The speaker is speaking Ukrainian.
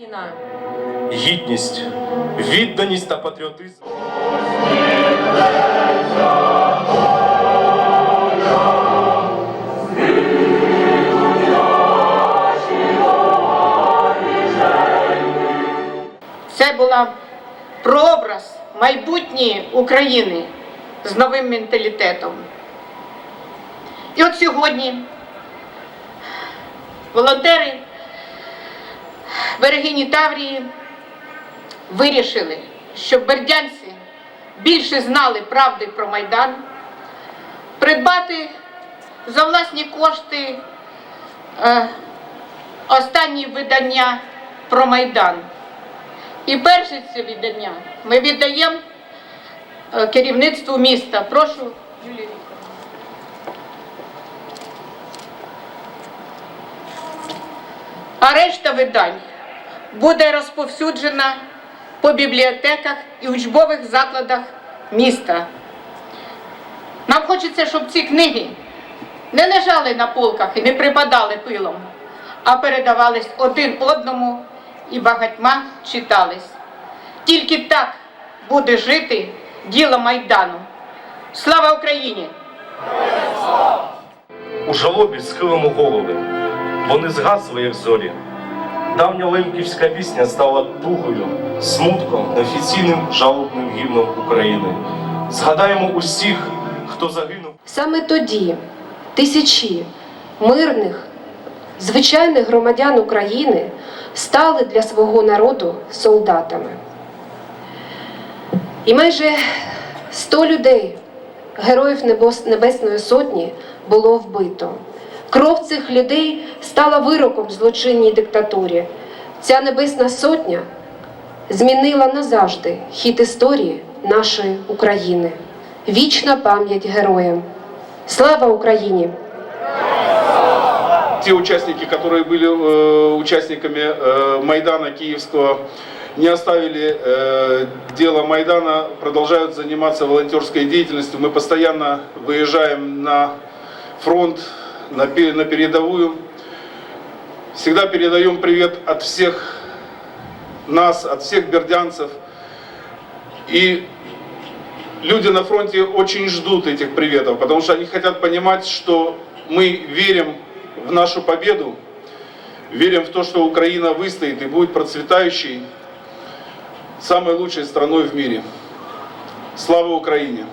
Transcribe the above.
Україна. гідність, відданість та патріотизм. Це була прообраз майбутньої України з новим менталітетом. І от сьогодні волонтери Берегині Таврії вирішили, щоб бердянці більше знали правди про Майдан, придбати за власні кошти е, останні видання про Майдан. І перше це віддання ми віддаємо е, керівництву міста. Прошу, Юлія. А решта видань буде розповсюджена по бібліотеках і учбових закладах міста. Нам хочеться, щоб ці книги не лежали на полках і не припадали пилом, а передавались один одному і багатьма читались. Тільки так буде жити діло Майдану. Слава Україні! У жалобі схилимо голови, вони згасли, як зорі. Давня лемківська пісня стала тугою, смутком, неофіційним жалобним гімном України. Згадаємо усіх, хто загинув. Саме тоді тисячі мирних, звичайних громадян України стали для свого народу солдатами. І майже 100 людей, героїв Небесної Сотні, було вбито. Кров цих людей стала вироком злочинній диктатурі. Ця Небесна Сотня змінила назавжди хід історії нашої України. Вічна пам'ять героям. Слава Україні! те участники, которые были э, участниками э, Майдана Киевского, не оставили э, дело Майдана, продолжают заниматься волонтерской деятельностью. Мы постоянно выезжаем на фронт, на, пе- на передовую. Всегда передаем привет от всех нас, от всех бердянцев. И люди на фронте очень ждут этих приветов, потому что они хотят понимать, что мы верим в нашу победу, верим в то, что Украина выстоит и будет процветающей, самой лучшей страной в мире. Слава Украине!